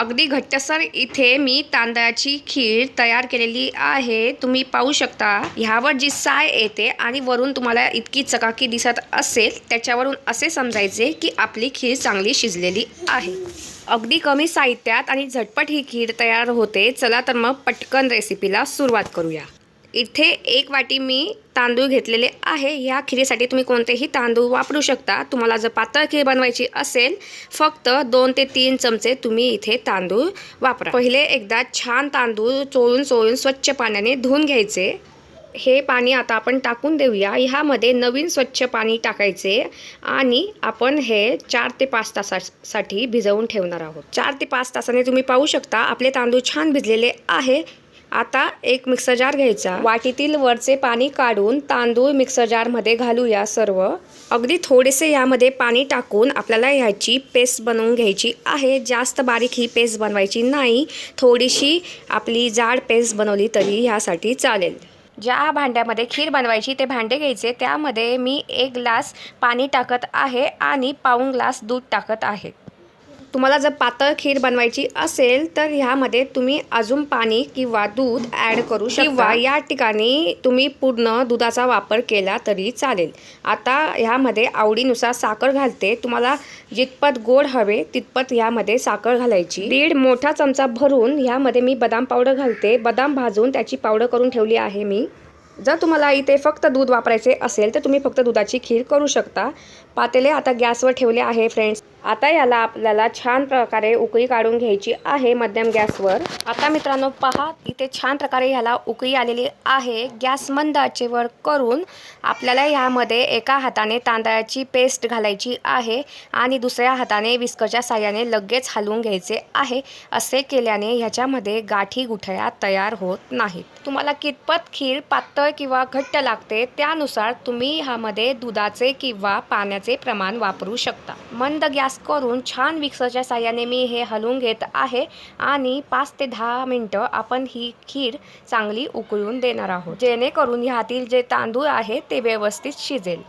अगदी घट्टसर इथे मी तांदळाची खीर तयार केलेली आहे. तुम्ही पाहू शकता ह्यावर जी साय येते आणि वरून तुम्हाला इतकी चकाकी दिसत असेल त्याच्यावरून असे समजायचे की आपली खीर चांगली शिजलेली आहे. अगदी कमी साहित्यात आणि झटपट ही खीर तयार होते चला तर मग पटकन रेसिपीला सुरुवात करूया. इथे एक वाटी मी तांदूळ घेतलेले आहे. ह्या खिरीसाठी तुम्ही कोणतेही तांदूळ वापरू शकता. तुम्हाला जर पातळ खीर बनवायची असेल फक्त दोन ते तीन चमचे तुम्ही इथे तांदूळ वापरा. पहिले एकदा छान तांदूळ चोळून चोळून स्वच्छ पाण्याने धुवून घ्यायचे. हे पाणी आता आपण टाकून देऊया. ह्यामध्ये नवीन स्वच्छ पाणी टाकायचे आणि आपण हे चार ते पाच तासासाठी भिजवून ठेवणार आहोत. चार ते पाच तासाने तुम्ही पाहू शकता आपले तांदूळ छान भिजलेले आहे. आता एक मिक्सर जार घ्यायचा. वाटीतील वरचे पाणी काढून तांदूळ मिक्सर जारमध्ये घालूया सर्व. अगदी थोडेसे यामध्ये पाणी टाकून आपल्याला ह्याची पेस्ट बनवून घ्यायची आहे. जास्त बारीक ही पेस्ट बनवायची नाही. थोडीशी आपली जाड पेस्ट बनवली तरी ह्यासाठी चालेल. ज्या भांड्यामध्ये खीर बनवायची ते भांडे घ्यायचे. त्यामध्ये मी एक ग्लास पाणी टाकत आहे आणि पाऊण ग्लास दूध टाकत आहे. तुम्हाला जर पातळ खीर बनवायची असेल तर ह्यामध्ये तुम्ही अजून पाणी किंवा दूध ॲड करू शकता. किंवा या ठिकाणी तुम्ही पूर्ण दुधाचा वापर केला तरी चालेल. आता ह्यामध्ये आवडीनुसार साखर घालते. तुम्हाला जितपत गोड हवे तितपत ह्यामध्ये साखर घालायची. दीड मोठा चमचा भरून ह्यामध्ये मी बदाम पावडर घालते. बदाम भाजून त्याची पावडर करून ठेवली आहे मी. जर तुम्हाला इथे फक्त दूध वापरायचे असेल तर तुम्ही फक्त दुधाची खीर करू शकता. पातेले आता गॅसवर ठेवले आहे फ्रेंड्स आता याला आपल्याला छान प्रकारे उकळी काढून घ्यायची आहे मध्यम गॅसवर. आता मित्रांनो पहा इथे छान प्रकारे ह्याला उकळी आलेली आहे. गॅस मंद आचेवर करून आपल्याला ह्यामध्ये एका हाताने तांदळाची पेस्ट घालायची आहे आणि दुसऱ्या हाताने विस्कच्या साह्याने लगेच हलवून घ्यायचे आहे. असे केल्याने ह्याच्यामध्ये गाठी गुठळ्या तयार होत नाहीत. तुम्हाला कितपत खीर पातळ किंवा घट्ट लागते त्यानुसार तुम्ही ह्यामध्ये दुधाचे किंवा पाण्याचे प्रमाण वापरू शकता. मंद गॅस करून छान विक्सरच्या साह्याने मी हे हलवून घेत आहे आणि पाच ते दहा मिनटं आपण ही खीर चांगली उकळून देणार आहोत. जेणेकरून ह्यातील जे तांदूळ आहे ते व्यवस्थित शिजेल.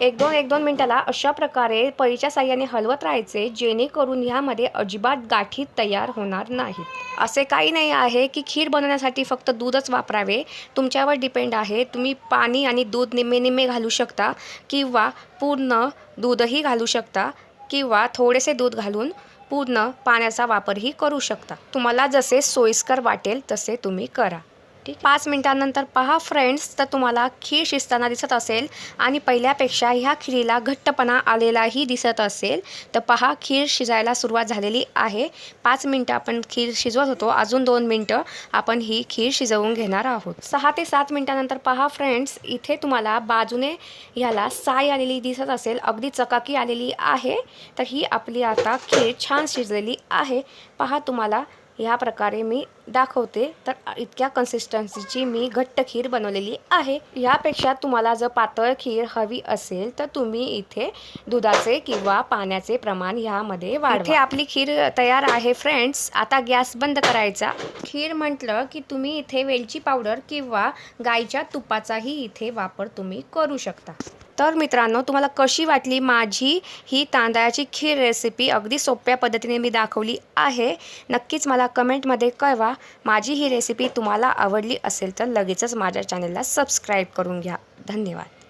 एक दोन एक दोन मिनटाला अशा प्रकारे पळीच्या साह्याने हलवत राहायचे जेणेकरून ह्यामध्ये अजिबात गाठी तयार होणार नाहीत. असे काही नाही आहे की खीर बनवण्यासाठी फक्त दूधच वापरावे. तुमच्यावर डिपेंड आहे. तुम्ही पाणी आणि दूध निम्मे निम्मे घालू शकता किंवा पूर्ण दूधही घालू शकता. किंवा थोडेसे दूध घालून पूर्ण पाण्याचा वापरही करू शकता. तुम्हाला जसे सोयीस्कर वाटेल तसे तुम्ही करा. ठीक पाच मिनटानंतर पहा फ्रेंड्स तर तुम्हाला खीर शिजताना दिसत असेल आणि पहिल्यापेक्षा ह्या खिरीला घट्टपणा आलेलाही दिसत असेल. तर पहा खीर शिजायला सुरुवात झालेली आहे. पाच मिनटं आपण खीर शिजवत होतो. अजून दोन मिनटं आपण ही खीर शिजवून घेणार आहोत. सहा ते सात मिनटानंतर पहा फ्रेंड्स इथे तुम्हाला बाजूने ह्याला साय आलेली दिसत असेल. अगदी चकाकी आलेली आहे. तर ही आपली आता खीर छान शिजलेली आहे. पहा तुम्हाला ह्या प्रकारे मी दाखवते तर इतक्या कन्सिस्टन्सीची मी घट्ट खीर बनवलेली आहे. ह्यापेक्षा तुम्हाला जर पातळ खीर हवी असेल तर तुम्ही इथे दुधाचे किंवा पाण्याचे प्रमाण ह्यामध्ये इथे आपली खीर तयार आहे फ्रेंड्स आता गॅस बंद करायचा. खीर म्हटलं की तुम्ही इथे वेलची पावडर किंवा गाईच्या तुपाचाही इथे वापर तुम्ही करू शकता. तर मित्रांनो तुम्हाला कशी वाटली माझी ही तांदळाची खीर रेसिपी अगदी सोप्या पद्धतीने मी दाखवली आहे. नक्कीच मला कमेंटमध्ये कळवा. माझी ही रेसिपी तुम्हाला आवडली असेल तर लगेचच माझ्या चॅनलला सबस्क्राईब करून घ्या. धन्यवाद.